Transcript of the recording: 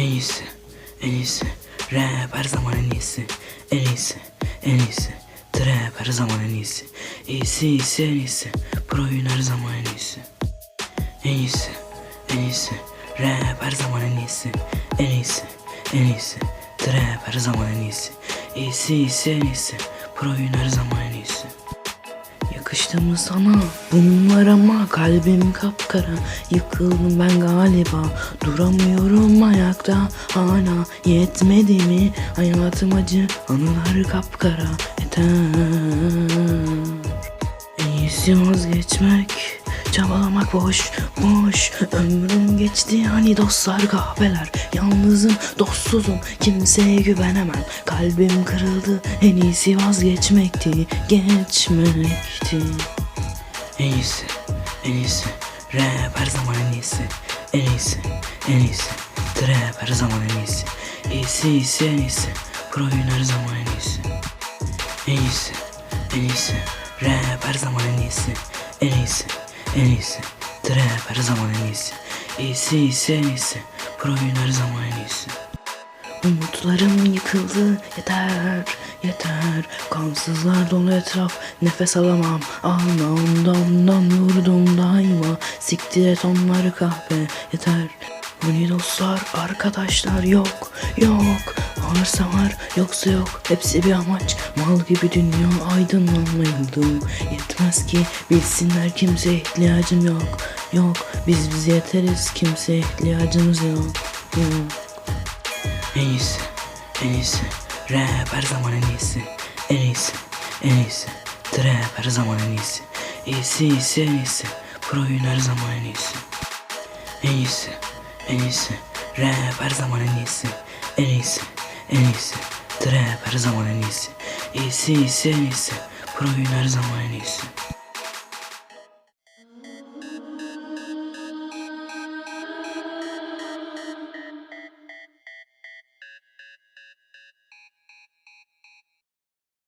En iyisi, en iyisi. Rap her zaman en iyisi. En iyisi, en iyisi. Trap her zaman en iyisi. İyisi, iyisi, en iyisi. Pro'yun her zaman en iyisi. En iyisi, en iyisi. Rap her zaman en iyisi. En iyisi, en iyisi. Trap her zaman en iyisi. İyisi, iyisi, en iyisi. Pro'yun her zaman en iyisi. Yakıştı mı sana? Bunlar ama kalbim kapkara. Yıkıldım ben galiba. Duramıyorum ayakta. Hala yetmedi mi? Hayatım acı anılar kapkara. Yeter. En iyisi vazgeçmek Çabalamak boş boş. Ömrüm geçti hani dostlar kahveler. Yalnızım dostsuzum kimseye güvenemem. Kalbim kırıldı en iyisi vazgeçmekti Geçmekti. En iyisi en iyisi. Rap her zaman en iyisi. En iyisi en iyisi. Trap her zaman en iyisi. İyisi iyisi en iyisi. Pro'yun her zaman en iyisi. En iyisi, en iyisi. Rap her zaman en iyisi. En iyisi, en iyisi. Trap her zaman en iyisi. İyisi, iyisi, en iyisi. Pro'yun her zaman en iyisi. Umutlarım yıkıldı yeter yeter Kansızlar dolu etraf nefes alamam ondan vurdum daima Siktir et onları kahve yeter Hani dostlar arkadaşlar yok yok Varsa var yoksa yok hepsi bir amaç Mal gibi dünya aydınlanmayıldım Yetmez ki bilsinler kimseye ihtiyacım yok Yok biz biz yeteriz kimseye ihtiyacımız yok Yok en iyisi, en iyisi. Rap her zaman en iyisi. En iyisi, en iyisi. Trap her zaman en iyisi. İyisi, iyisi, en iyisi. Pro'yun her zaman en iyisi. En iyisi, en iyisi. Rap her zaman en iyisi. En iyisi, en iyisi. Trap her zaman en iyisi. İyisi, iyisi, en iyisi. Pro'yun her zaman en iyisi.